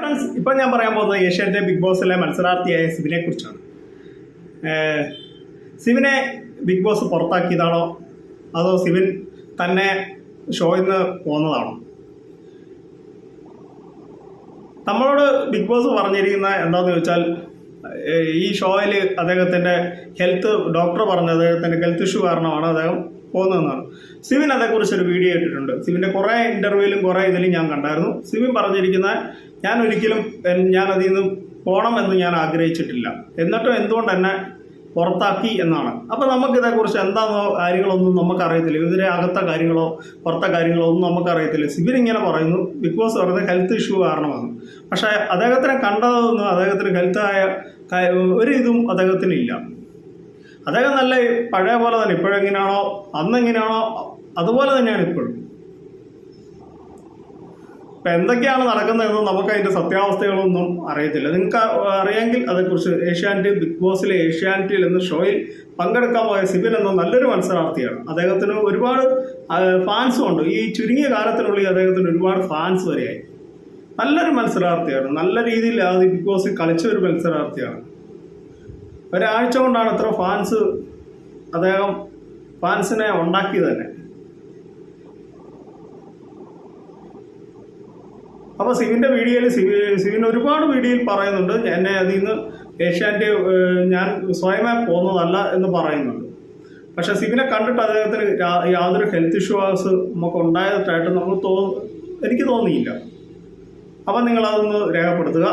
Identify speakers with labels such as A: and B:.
A: Friends ഇപ്പം ഞാൻ പറയാൻ പോകുന്നത് ഏഷ്യാനെറ്റ് ബിഗ് ബോസിലെ മത്സരാർത്ഥിയായ സിബിനെ കുറിച്ചാണ്. സിബിനെ ബിഗ് ബോസ് പുറത്താക്കിയതാണോ? അതോ സിബിൻ തന്നെ ഷോയിൽ നിന്ന് പോകുന്നതാണോ നമ്മളോട് ബിഗ് ബോസ് പറഞ്ഞിരിക്കുന്ന എന്താണെന്ന് ചോദിച്ചാൽ ഈ ഷോയിൽ അദ്ദേഹത്തിന്റെ ഹെൽത്ത് ഡോക്ടർ പറഞ്ഞത് അദ്ദേഹത്തിന്റെ ഹെൽത്ത് ഇഷ്യൂ കാരണമാണ് അദ്ദേഹം പോകുന്നതെന്നാണ് സിവിൻ അതേക്കുറിച്ചൊരു വീഡിയോ ഇട്ടിട്ടുണ്ട്. സിവിന്റെ കുറേ ഇന്റർവ്യൂവിലും കുറേ ഇതിലും ഞാൻ കണ്ടായിരുന്നു. സിവിൻ പറഞ്ഞിരിക്കുന്ന ഞാൻ ഒരിക്കലും ഞാൻ അതിൽ നിന്നും പോകണം എന്ന് ഞാൻ ആഗ്രഹിച്ചിട്ടില്ല. എന്നിട്ടും എന്തുകൊണ്ട് എന്നെ പുറത്താക്കി എന്നാണ്. അപ്പോൾ നമുക്കിതേക്കുറിച്ച് എന്താണോ കാര്യങ്ങളൊന്നും നമുക്കറിയത്തില്ല. ഇതിലെ അകത്ത കാര്യങ്ങളോ പുറത്തെ കാര്യങ്ങളോ ഒന്നും നമുക്കറിയത്തില്ല. ഇങ്ങനെ പറയുന്നു. ബിഗ് ബോസ് പറയുന്നത് ഹെൽത്ത് ഇഷ്യൂ കാരണമാണ്. പക്ഷേ അദ്ദേഹത്തിനെ കണ്ടതൊന്നും അദ്ദേഹത്തിന് ഹെൽത്തായ ഒരു ഇതും അദ്ദേഹത്തിനില്ല. അദ്ദേഹം നല്ല പഴയ പോലെ തന്നെ ഇപ്പോഴെങ്ങനെയാണോ അന്നെങ്ങനെയാണോ അതുപോലെ തന്നെയാണ് ഇപ്പോഴും. ഇപ്പം എന്തൊക്കെയാണ് നടക്കുന്നതെന്ന് നമുക്ക് അതിന്റെ സത്യാവസ്ഥകളൊന്നും അറിയത്തില്ല. നിങ്ങൾക്ക് അറിയാമെങ്കിൽ അതേക്കുറിച്ച് ഏഷ്യാനെറ്റ് ബിഗ് ബോസിലെ ഏഷ്യാനെറ്റിൽ എന്ന ഷോയിൽ പങ്കെടുക്കാൻ പോയ സിബിൻ എന്ന നല്ലൊരു മത്സരാർത്ഥിയാണ്. അദ്ദേഹത്തിന് ഒരുപാട് ഫാൻസും ഉണ്ട്. ഈ ചുരുങ്ങിയ കാലത്തിനുള്ളിൽ അദ്ദേഹത്തിന് ഒരുപാട് ഫാൻസ് വരെയായി. നല്ലൊരു മത്സരാർത്ഥിയാണ്. നല്ല രീതിയിൽ അത് ബിഗ് ബോസിൽ കളിച്ച ഒരു മത്സരാർത്ഥിയാണ്. ഒരാഴ്ച കൊണ്ടാണ് ഇത്ര ഫാൻസ് അദ്ദേഹം ഫാൻസിനെ ഉണ്ടാക്കിയത് തന്നെ. അപ്പോൾ സിവിന്റെ വീഡിയോയിൽ സിവി സിവിൻ ഒരുപാട് വീഡിയോയിൽ പറയുന്നുണ്ട്. എന്നെ അതിൽ നിന്ന് ഏഷ്യാന്റെ ഞാൻ സ്വയമേ പോകുന്നതല്ല എന്ന് പറയുന്നുണ്ട്. പക്ഷേ സിവിനെ കണ്ടിട്ട് അദ്ദേഹത്തിന് യാതൊരു ഹെൽത്ത് ഇഷ്യൂസ് നമുക്ക് ഉണ്ടായതായിട്ട് നമ്മൾ തോ എനിക്ക് തോന്നിയില്ല. അപ്പം നിങ്ങളതൊന്ന് രേഖപ്പെടുത്തുക.